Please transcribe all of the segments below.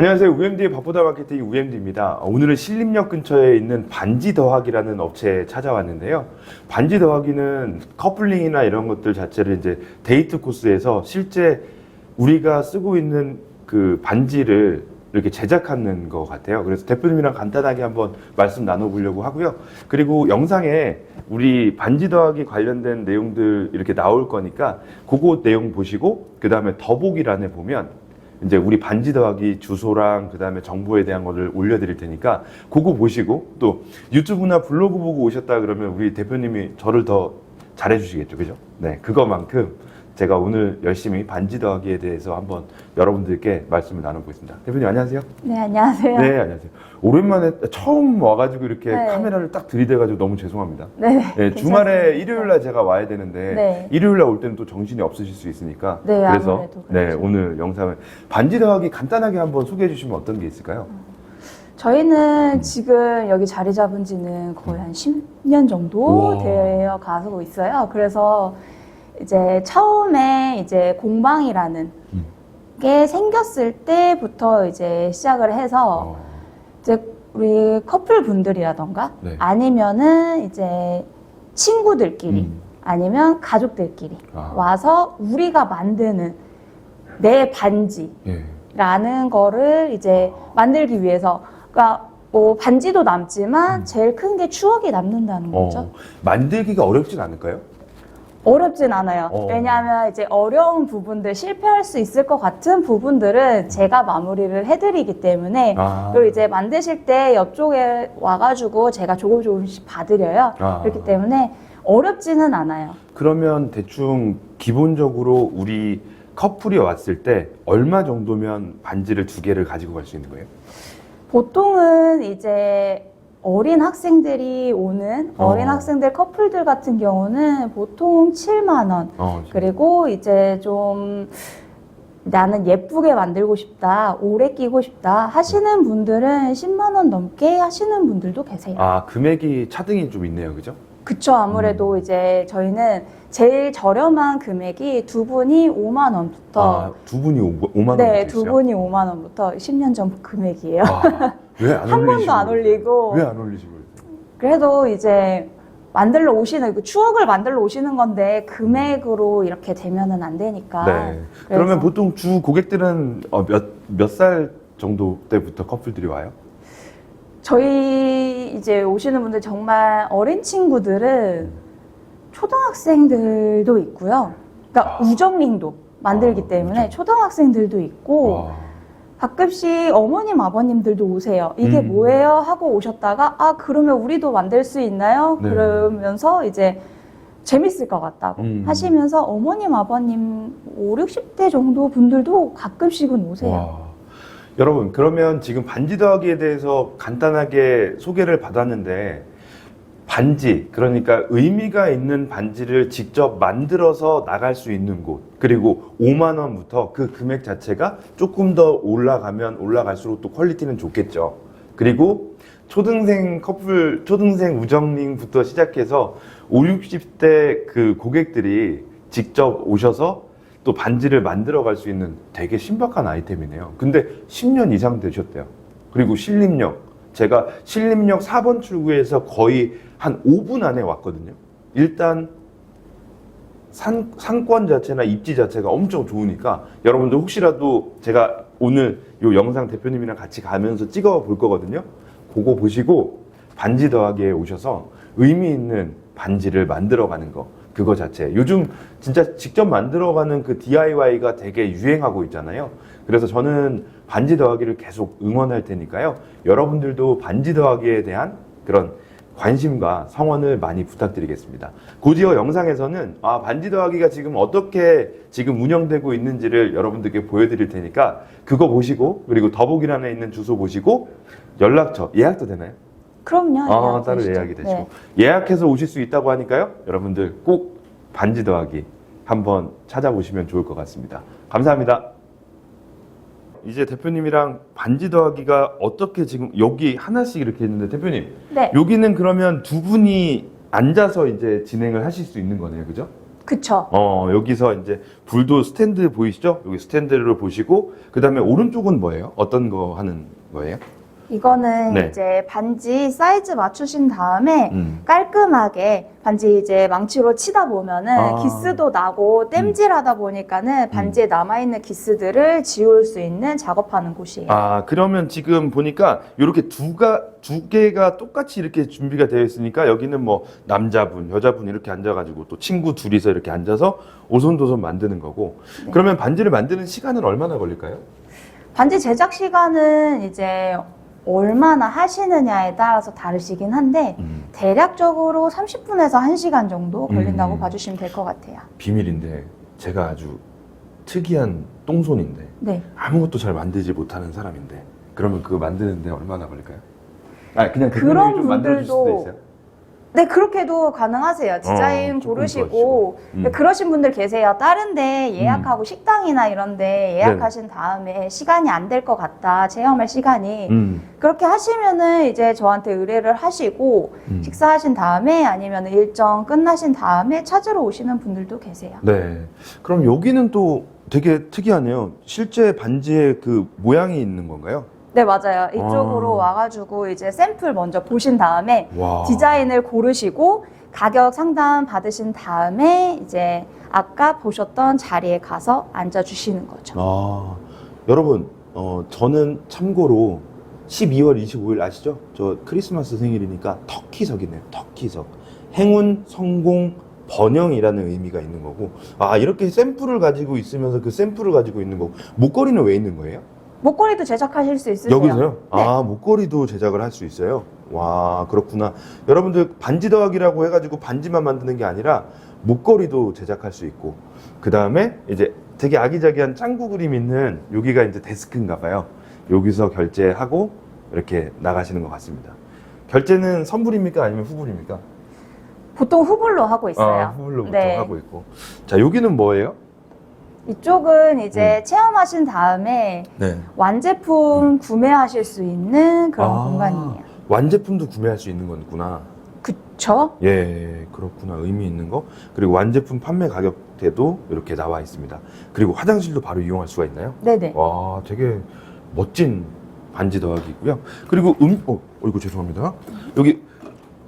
안녕하세요. UMD의 바쁘다 마케팅 UMD입니다. 오늘은 신림역 근처에 있는 반지 더하기라는 업체에 찾아왔는데요. 반지 더하기는 커플링이나 이런 것들 자체를 이제 데이트 코스에서 실제 우리가 쓰고 있는 그 반지를 이렇게 제작하는 것 같아요. 그래서 대표님이랑 간단하게 한번 말씀 나눠보려고 하고요. 그리고 영상에 우리 반지 더하기 관련된 내용들 이렇게 나올 거니까 그거 내용 보시고 그 다음에 더보기란에 보면 이제 우리 반지 더하기 주소랑 그 다음에 정보에 대한 거를 올려드릴 테니까 그거 보시고 또 유튜브나 블로그 보고 오셨다 그러면 우리 대표님이 저를 더 잘해주시겠죠, 그죠? 네, 그거만큼 제가 오늘 열심히 반지 더하기에 대해서 한번 여러분들께 말씀을 나눠보겠습니다. 대표님 안녕하세요. 네, 안녕하세요. 네, 안녕하세요. 오랜만에 처음 와가지고 이렇게 네. 카메라를 딱 들이대가지고 너무 죄송합니다. 네, 네. 네, 주말에 일요일 날 제가 와야 되는데 네. 일요일 날 올 때는 또 정신이 없으실 수 있으니까 네, 그래서 네, 그렇죠. 오늘 영상을 반지 더하기 간단하게 한번 소개해 주시면 어떤 게 있을까요? 저희는 지금 여기 자리 잡은 지는 거의 한 10년 정도 우와. 되어 가고 있어요. 그래서 이제 처음에 이제 공방이라는 음. 게 생겼을 때부터 이제 시작을 해서 어, 이제 우리 커플 분들이라던가 네. 아니면은 이제 친구들끼리 음. 아니면 가족들끼리 아. 와서 우리가 만드는 내 반지 예. 라는 거를 이제 만들기 위해서 그러니까 뭐 반지도 남지만 제일 큰 게 추억이 남는다는 거죠. 음. 어, 만들기가 어렵진 않을까요? 어렵진 않아요. 어. 왜냐하면 이제 어려운 부분들 실패할 수 있을 것 같은 부분들은 제가 마무리를 해드리기 때문에 아. 그리고 이제 만드실 때 옆쪽에 와가지고 제가 조금 조금씩 봐드려요. 아. 그렇기 때문에 어렵지는 않아요. 그러면 대충 기본적으로 우리 커플이 왔을 때 얼마 정도면 반지를 두 개를 가지고 갈 수 있는 거예요? 보통은 이제 어린 학생들이 오는 어. 어린 학생들 커플들 같은 경우는 보통 7만 원. 어, 그리고 이제 좀 나는 예쁘게 만들고 싶다, 오래 끼고 싶다 하시는 분들은 10만 원 넘게 하시는 분들도 계세요. 아 금액이 차등이 좀 있네요, 그죠? 그쵸. 아무래도 음. 이제 저희는 제일 저렴한 금액이 두 분이 5만 원부터 아, 두 분이 5만 원 네, 두 분이 5만 원부터 10년 전 금액이에요. 아, 왜안 한 번도 안 올리고 왜안 올리시고? 그래도 이제 만들러 오시는 그 추억을 만들러 오시는 건데 금액으로 이렇게 되면은 안 되니까. 네. 그래서- 그러면 보통 주 고객들은 어, 몇몇 살 정도 때부터 커플들이 와요? 저희 이제 오시는 분들 정말 어린 친구들은 초등학생들도 있고요. 그러니까 아. 우정링도 만들기 아, 때문에 우정. 초등학생들도 있고 와. 가끔씩 어머님 아버님들도 오세요. 이게 음. 뭐예요? 하고 오셨다가 아 그러면 우리도 만들 수 있나요? 네. 그러면서 이제 재밌을 것 같다고 음. 하시면서 어머님 아버님 5, 60대 정도 분들도 가끔씩은 오세요. 와. 여러분, 그러면 지금 반지 더하기에 대해서 간단하게 소개를 받았는데, 반지, 그러니까 의미가 있는 반지를 직접 만들어서 나갈 수 있는 곳, 그리고 5만 원부터 그 금액 자체가 조금 더 올라가면 올라갈수록 또 퀄리티는 좋겠죠. 그리고 초등생 커플, 초등생 우정링부터 시작해서 5, 60대 그 고객들이 직접 오셔서 또 반지를 만들어 갈 수 있는 되게 신박한 아이템이네요. 근데 10년 이상 되셨대요. 그리고 신림역. 제가 신림역 4번 출구에서 거의 한 5분 안에 왔거든요. 일단 상, 상권 자체나 입지 자체가 엄청 좋으니까 여러분들 혹시라도 제가 오늘 요 영상 대표님이랑 같이 가면서 찍어 볼 거거든요. 그거 보시고 반지 더하기에 오셔서 의미 있는 반지를 만들어 가는 거. 그거 자체. 요즘 진짜 직접 만들어 가는 그 DIY가 되게 유행하고 있잖아요. 그래서 저는 반지 더하기를 계속 응원할 테니까요. 여러분들도 반지 더하기에 대한 그런 관심과 성원을 많이 부탁드리겠습니다. 곧이어 영상에서는 아, 반지 더하기가 지금 어떻게 지금 운영되고 있는지를 여러분들께 보여드릴 테니까 그거 보시고 그리고 더보기란에 있는 주소 보시고 연락처 예약도 되나요? 그럼요. 아, 따로 되시죠. 예약이 되시고 네. 예약해서 오실 수 있다고 하니까요. 여러분들 꼭 반지 더하기 한번 찾아보시면 좋을 것 같습니다. 감사합니다. 이제 대표님이랑 반지 더하기가 어떻게 지금 여기 하나씩 이렇게 했는데 대표님 네. 여기는 그러면 두 분이 앉아서 이제 진행을 하실 수 있는 거네요, 그죠? 그쵸. 어, 여기서 이제 불도 스탠드 보이시죠? 여기 스탠드를 보시고 그 다음에 오른쪽은 뭐예요? 어떤 거 하는 거예요? 이거는 네. 이제 반지 사이즈 맞추신 다음에 음. 깔끔하게 반지 이제 망치로 치다 보면은 아. 기스도 나고 땜질하다 보니까는 반지에 남아 있는 기스들을 지울 수 있는 작업하는 곳이에요. 아, 그러면 지금 보니까 이렇게 두가 두 개가 똑같이 이렇게 준비가 되어 있으니까 여기는 뭐 남자분, 여자분 이렇게 앉아가지고 또 친구 둘이서 이렇게 앉아서 오손도손 만드는 거고. 네. 그러면 반지를 만드는 시간은 얼마나 걸릴까요? 반지 제작 시간은 이제 얼마나 하시느냐에 따라서 다르시긴 한데 음, 대략적으로 30분에서 1시간 정도 걸린다고 음. 봐주시면 될 것 같아요. 비밀인데 제가 아주 특이한 똥손인데 네. 아무것도 잘 만들지 못하는 사람인데 그러면 그거 만드는데 얼마나 걸릴까요? 아, 그냥 그런 분들도 있어요. 네, 그렇게도 가능하세요. 디자인 어, 고르시고. 음. 네, 그러신 분들 계세요. 다른데 예약하고 식당이나 이런데 예약하신 다음에 시간이 안 될 것 같다. 체험할 시간이. 음, 그렇게 하시면은 이제 저한테 의뢰를 하시고 음. 식사하신 다음에 아니면 일정 끝나신 다음에 찾으러 오시는 분들도 계세요. 네. 그럼 여기는 또 되게 특이하네요. 실제 반지의 그 모양이 있는 건가요? 네, 맞아요. 이쪽으로 아. 와가지고 이제 샘플 먼저 보신 다음에 와. 디자인을 고르시고 가격 상담 받으신 다음에 이제 아까 보셨던 자리에 가서 앉아주시는 거죠. 아, 여러분, 어, 저는 참고로 12월 25일 아시죠? 저 크리스마스 생일이니까 터키석이네요. 터키석. 행운, 성공, 번영이라는 의미가 있는 거고. 아, 이렇게 샘플을 가지고 있으면서 그 샘플을 가지고 있는 거고. 목걸이는 왜 있는 거예요? 목걸이도 제작하실 수 있으세요. 여기서요? 네. 아, 목걸이도 제작을 할 수 있어요? 와, 그렇구나. 여러분들 반지 더하기라고 해가지고 반지만 만드는 게 아니라 목걸이도 제작할 수 있고, 그 다음에 이제 되게 아기자기한 짱구 그림 있는 여기가 이제 데스크인가 봐요. 여기서 결제하고 이렇게 나가시는 것 같습니다. 결제는 선불입니까? 아니면 후불입니까? 보통 후불로 하고 있어요. 아, 후불로 보통 네. 하고 있고. 자, 여기는 뭐예요? 이쪽은 이제 음. 체험하신 다음에 네. 완제품 구매하실 수 있는 그런 아. 공간이에요. 완제품도 구매할 수 있는 거구나. 그쵸? 예, 그렇구나. 의미 있는 거. 그리고 완제품 판매 가격대도 이렇게 나와 있습니다. 그리고 화장실도 바로 이용할 수가 있나요? 네네. 와, 되게 멋진 반지 더하기고요. 그리고 음, 어, 어, 이거 죄송합니다. 여기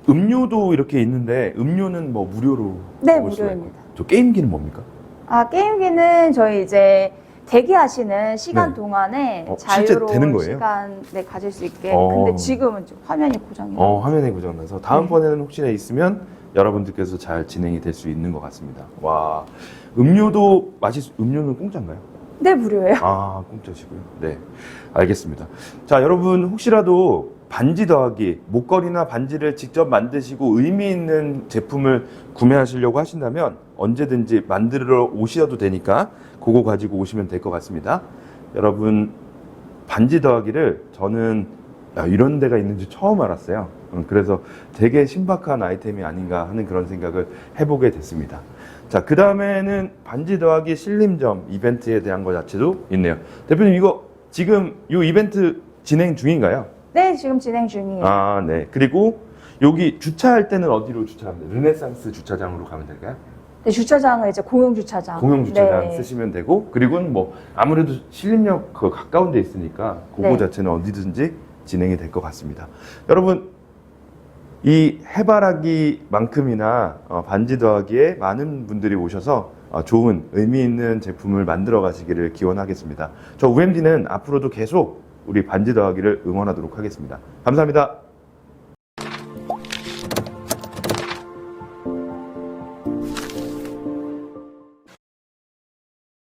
음료도 이렇게 있는데 음료는 뭐 무료로 네, 먹을 수가 무료입니다. 저 게임기는 뭡니까? 아, 게임기는 저희 이제 대기하시는 시간 네. 동안에 어, 실제 자유로운 되는 거예요? 시간 네, 가질 수 있게. 어. 근데 지금은 좀 화면이 고장이. 어, 화면에 고장나서 다음번에는 혹시나 있으면 여러분들께서 잘 진행이 될 수 있는 것 같습니다. 와, 음료도 마실 수, 음료는 공짜인가요? 네, 무료예요. 아, 공짜시고요. 네. 알겠습니다. 자, 여러분 혹시라도 반지 더하기, 목걸이나 반지를 직접 만드시고 의미 있는 제품을 구매하시려고 하신다면 언제든지 만들어 오셔도 되니까 그거 가지고 오시면 될 것 같습니다. 여러분, 반지 더하기를 저는 야, 이런 데가 있는지 처음 알았어요. 음, 그래서 되게 신박한 아이템이 아닌가 하는 그런 생각을 해보게 됐습니다. 자, 그 다음에는 반지 더하기 신림점 이벤트에 대한 것 자체도 있네요. 대표님, 이거 지금 이 이벤트 진행 중인가요? 네, 지금 진행 중이에요. 아, 네. 그리고 여기 주차할 때는 어디로 주차하면 돼요? 르네상스 주차장으로 가면 될까요? 네, 주차장은 이제 공용 주차장. 공용 주차장 네. 쓰시면 되고, 그리고는 뭐 아무래도 신림역 그 가까운 데 있으니까 그거 네. 자체는 어디든지 진행이 될 것 같습니다. 여러분, 이 해바라기만큼이나 어, 반지 더하기에 많은 분들이 오셔서 어, 좋은 의미 있는 제품을 만들어 가시기를 기원하겠습니다. 저 UMD는 앞으로도 계속 우리 반지 더하기를 응원하도록 하겠습니다. 감사합니다.